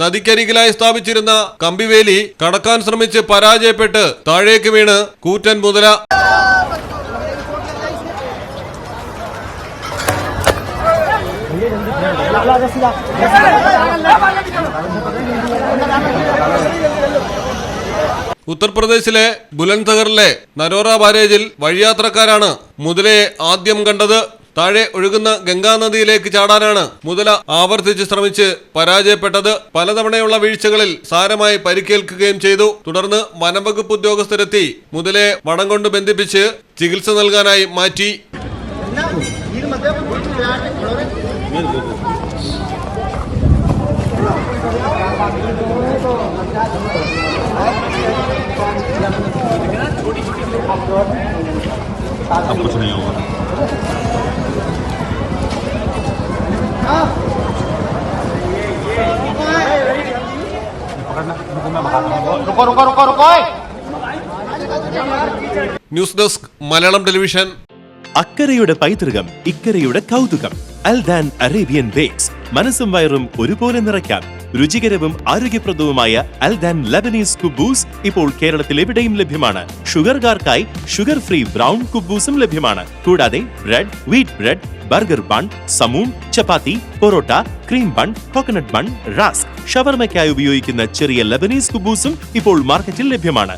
നദിക്കരികിലായി സ്ഥാപിച്ചിരുന്ന കമ്പിവേലി കടക്കാൻ ശ്രമിച്ച് പരാജയപ്പെട്ട് താഴേക്ക് വീണ് കൂറ്റൻ മുതല. ഉത്തർപ്രദേശിലെ ബുലൻസഹറിലെ നരോറ ബാരേജിൽ വഴിയാത്രക്കാരാണ് മുതലയെ ആദ്യം കണ്ടത്. താഴെ ഒഴുകുന്ന ഗംഗാ നദിയിലേക്ക് ചാടാനാണ് മുതല ആവർത്തിച്ച് ശ്രമിച്ച് പരാജയപ്പെട്ടത് പലതവണയുള്ള വീഴ്ചകളിൽ സാരമായി പരിക്കേൽക്കുകയും ചെയ്തു തുടർന്ന് വനംവകുപ്പ് ഉദ്യോഗസ്ഥരെത്തി മുതലയെ വടം കൊണ്ട് ബന്ധിപ്പിച്ച് ചികിത്സ നൽകാനായി മാറ്റി अब कुछ नहीं होगा ന്യൂസ് ഡെസ്ക് മലയാളം ടെലിവിഷൻ അക്കരയുടെ പൈതൃകം ഇക്കരയുടെ കൗതുകം. അൽ ദാൻ അറേബ്യൻ ബേക്സ് മനസ്സും വയറും ഒരുപോലെ നിറയ്ക്കാം. രുചികരവും ആരോഗ്യപ്രദവുമായ അൽ ദാൻ ലബനീസ് കുബൂസ് ഇപ്പോൾ കേരളത്തിൽ എവിടെയും ലഭ്യമാണ്. ഷുഗർകാർക്കായി ഷുഗർ ഫ്രീ ബ്രൗൺ കുബൂസും ലഭ്യമാണ്. കൂടാതെ bread wheat bread burger bun സമൂൺ chapati parotta cream bun coconut bun rusk ഷവർമയ്ക്കായി ഉപയോഗിക്കുന്ന ചെറിയ ലബനീസ് കുബൂസും ഇപ്പോൾ മാർക്കറ്റിൽ ലഭ്യമാണ്.